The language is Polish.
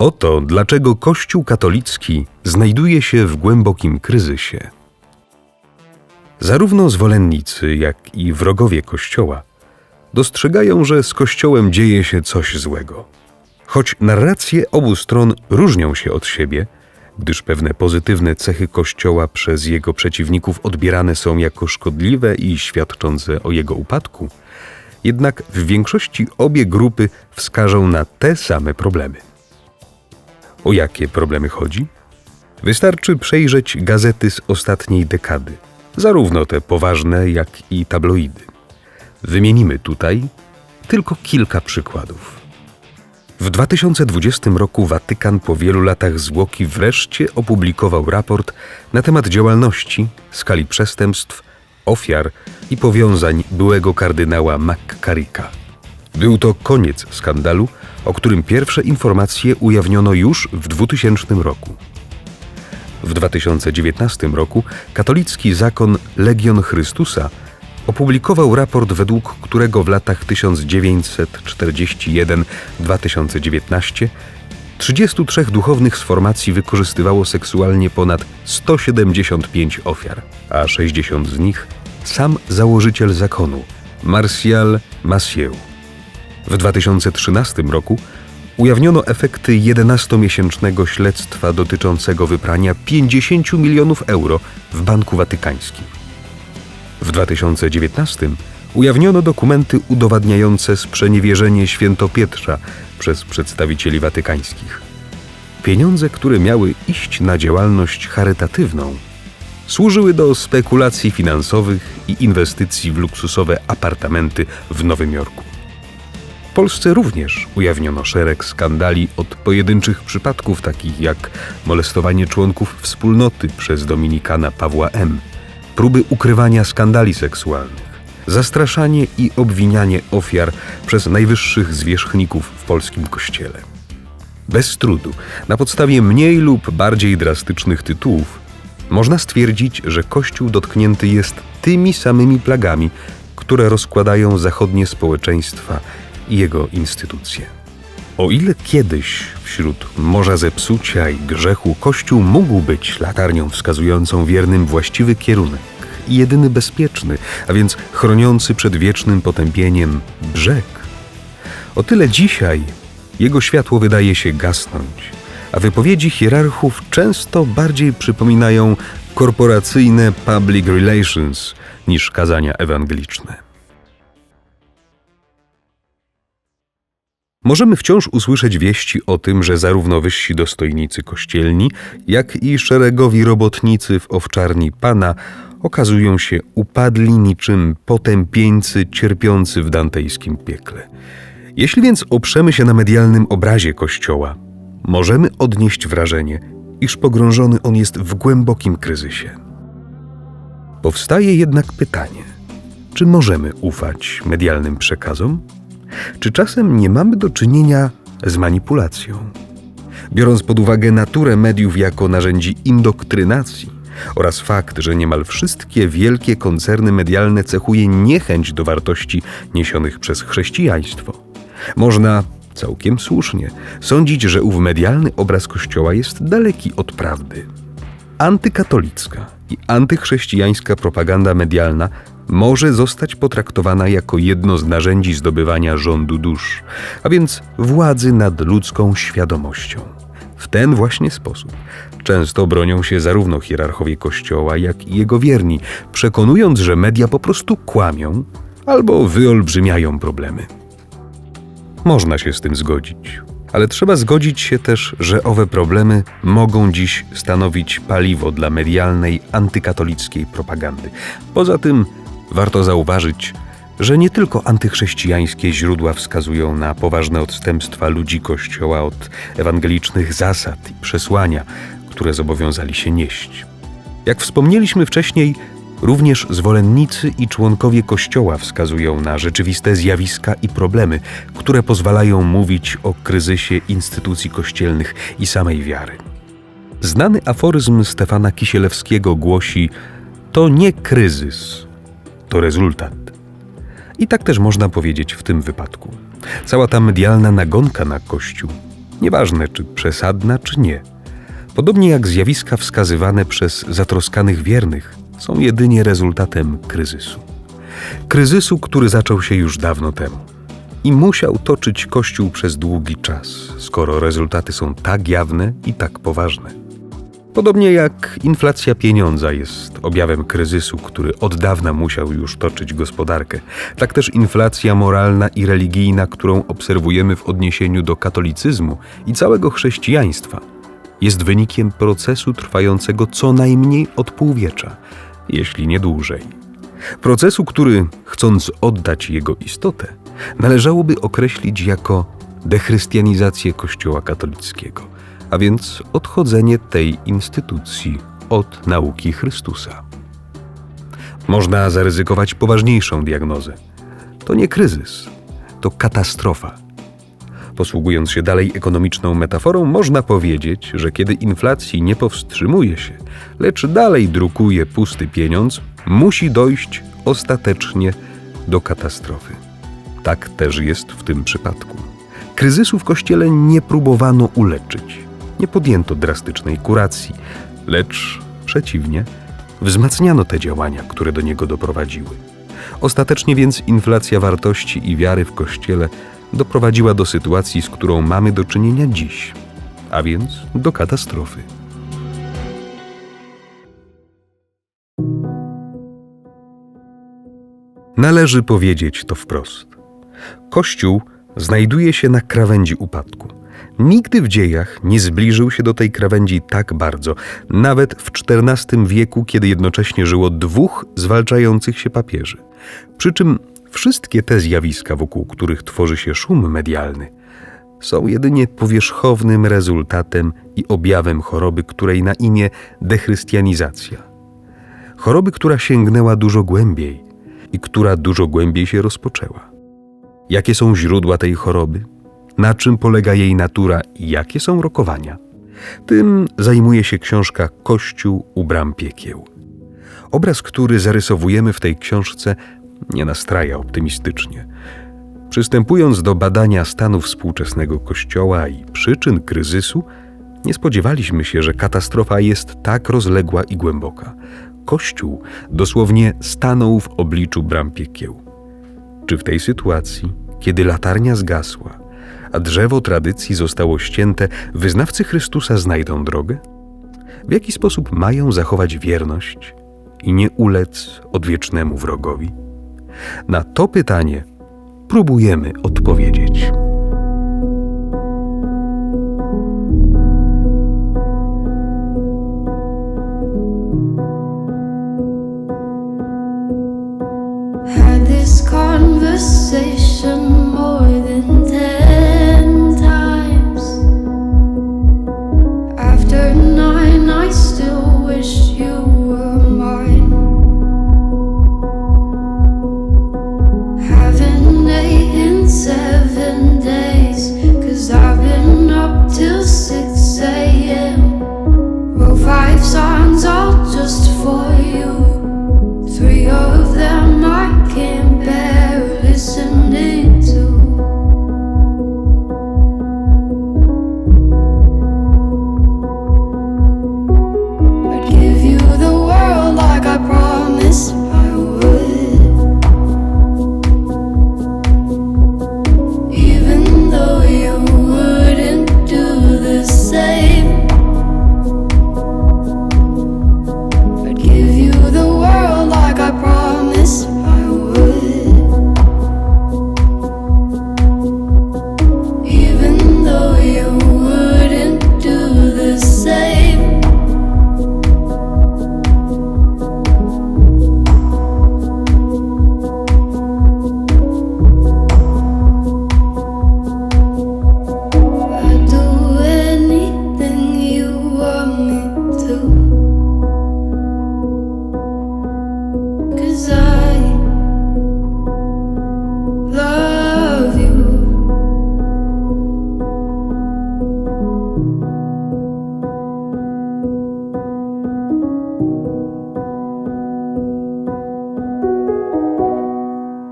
Oto dlaczego Kościół katolicki znajduje się w głębokim kryzysie. Zarówno zwolennicy, jak i wrogowie Kościoła dostrzegają, że z Kościołem dzieje się coś złego. Choć narracje obu stron różnią się od siebie, gdyż pewne pozytywne cechy Kościoła przez jego przeciwników odbierane są jako szkodliwe i świadczące o jego upadku, jednak w większości obie grupy wskażą na te same problemy. O jakie problemy chodzi? Wystarczy przejrzeć gazety z ostatniej dekady, zarówno te poważne, jak i tabloidy. Wymienimy tutaj tylko kilka przykładów. W 2020 roku Watykan po wielu latach zwłoki wreszcie opublikował raport na temat działalności, skali przestępstw, ofiar i powiązań byłego kardynała McCarricka. Był to koniec skandalu, o którym pierwsze informacje ujawniono już w 2000 roku. W 2019 roku katolicki zakon Legion Chrystusa opublikował raport, według którego w latach 1941-2019 33 duchownych z formacji wykorzystywało seksualnie ponad 175 ofiar, a 60 z nich sam założyciel zakonu, Martial Massieu. W 2013 roku ujawniono efekty 11-miesięcznego śledztwa dotyczącego wyprania 50 milionów euro w Banku Watykańskim. W 2019 ujawniono dokumenty udowadniające sprzeniewierzenie świętopietrza przez przedstawicieli watykańskich. Pieniądze, które miały iść na działalność charytatywną, służyły do spekulacji finansowych i inwestycji w luksusowe apartamenty w Nowym Jorku. W Polsce również ujawniono szereg skandali od pojedynczych przypadków, takich jak molestowanie członków wspólnoty przez dominikana Pawła M., próby ukrywania skandali seksualnych, zastraszanie i obwinianie ofiar przez najwyższych zwierzchników w polskim kościele. Bez trudu, na podstawie mniej lub bardziej drastycznych tytułów, można stwierdzić, że Kościół dotknięty jest tymi samymi plagami, które rozkładają zachodnie społeczeństwa i jego instytucje. O ile kiedyś wśród morza zepsucia i grzechu Kościół mógł być latarnią wskazującą wiernym właściwy kierunek i jedyny bezpieczny, a więc chroniący przed wiecznym potępieniem brzeg, o tyle dzisiaj jego światło wydaje się gasnąć, a wypowiedzi hierarchów często bardziej przypominają korporacyjne public relations niż kazania ewangeliczne. Możemy wciąż usłyszeć wieści o tym, że zarówno wyżsi dostojnicy kościelni, jak i szeregowi robotnicy w owczarni Pana okazują się upadli niczym potępieńcy cierpiący w dantejskim piekle. Jeśli więc oprzemy się na medialnym obrazie Kościoła, możemy odnieść wrażenie, iż pogrążony on jest w głębokim kryzysie. Powstaje jednak pytanie, czy możemy ufać medialnym przekazom? Czy czasem nie mamy do czynienia z manipulacją? Biorąc pod uwagę naturę mediów jako narzędzi indoktrynacji oraz fakt, że niemal wszystkie wielkie koncerny medialne cechuje niechęć do wartości niesionych przez chrześcijaństwo, można całkiem słusznie sądzić, że ów medialny obraz Kościoła jest daleki od prawdy. Antykatolicka i antychrześcijańska propaganda medialna może zostać potraktowana jako jedno z narzędzi zdobywania rządu dusz, a więc władzy nad ludzką świadomością. W ten właśnie sposób często bronią się zarówno hierarchowie Kościoła, jak i jego wierni, przekonując, że media po prostu kłamią albo wyolbrzymiają problemy. Można się z tym zgodzić, ale trzeba zgodzić się też, że owe problemy mogą dziś stanowić paliwo dla medialnej antykatolickiej propagandy. Poza tym warto zauważyć, że nie tylko antychrześcijańskie źródła wskazują na poważne odstępstwa ludzi Kościoła od ewangelicznych zasad i przesłania, które zobowiązali się nieść. Jak wspomnieliśmy wcześniej, również zwolennicy i członkowie Kościoła wskazują na rzeczywiste zjawiska i problemy, które pozwalają mówić o kryzysie instytucji kościelnych i samej wiary. Znany aforyzm Stefana Kisielewskiego głosi: To nie kryzys, to rezultat. I tak też można powiedzieć w tym wypadku. Cała ta medialna nagonka na Kościół Nieważne, czy przesadna, czy nie. Podobnie jak zjawiska wskazywane przez zatroskanych wiernych, są jedynie rezultatem kryzysu. Kryzysu, który zaczął się już dawno temu. I musiał toczyć Kościół przez długi czas, skoro rezultaty są tak jawne i tak poważne. Podobnie jak inflacja pieniądza jest objawem kryzysu, który od dawna musiał już toczyć gospodarkę, tak też inflacja moralna i religijna, którą obserwujemy w odniesieniu do katolicyzmu i całego chrześcijaństwa, jest wynikiem procesu trwającego co najmniej od półwiecza, jeśli nie dłużej. Procesu, który, chcąc oddać jego istotę, należałoby określić jako dechrystianizację Kościoła katolickiego, a więc odchodzenie tej instytucji od nauki Chrystusa. Można zaryzykować poważniejszą diagnozę. To nie kryzys, to katastrofa. Posługując się dalej ekonomiczną metaforą, można powiedzieć, że kiedy inflacji nie powstrzymuje się, lecz dalej drukuje pusty pieniądz, musi dojść ostatecznie do katastrofy. Tak też jest w tym przypadku. Kryzysu w kościele nie próbowano uleczyć, nie podjęto drastycznej kuracji, lecz przeciwnie, wzmacniano te działania, które do niego doprowadziły. Ostatecznie więc inflacja wartości i wiary w kościele doprowadziła do sytuacji, z którą mamy do czynienia dziś, a więc do katastrofy. Należy powiedzieć to wprost. Kościół znajduje się na krawędzi upadku. Nigdy w dziejach nie zbliżył się do tej krawędzi tak bardzo, nawet w XIV wieku, kiedy jednocześnie żyło dwóch zwalczających się papieży. Przy czym wszystkie te zjawiska, wokół których tworzy się szum medialny, są jedynie powierzchownym rezultatem i objawem choroby, której na imię dechrystianizacja. Choroby, która sięgnęła dużo głębiej i która dużo głębiej się rozpoczęła. Jakie są źródła tej choroby? Na czym polega jej natura i jakie są rokowania? Tym zajmuje się książka Kościół u bram piekieł. Obraz, który zarysowujemy w tej książce, nie nastraja optymistycznie. Przystępując do badania stanu współczesnego Kościoła i przyczyn kryzysu, nie spodziewaliśmy się, że katastrofa jest tak rozległa i głęboka. Kościół dosłownie stanął w obliczu bram piekieł. Czy w tej sytuacji, kiedy latarnia zgasła, a drzewo tradycji zostało ścięte, wyznawcy Chrystusa znajdą drogę? W jaki sposób mają zachować wierność i nie ulec odwiecznemu wrogowi? Na to pytanie próbujemy odpowiedzieć. Had this conversation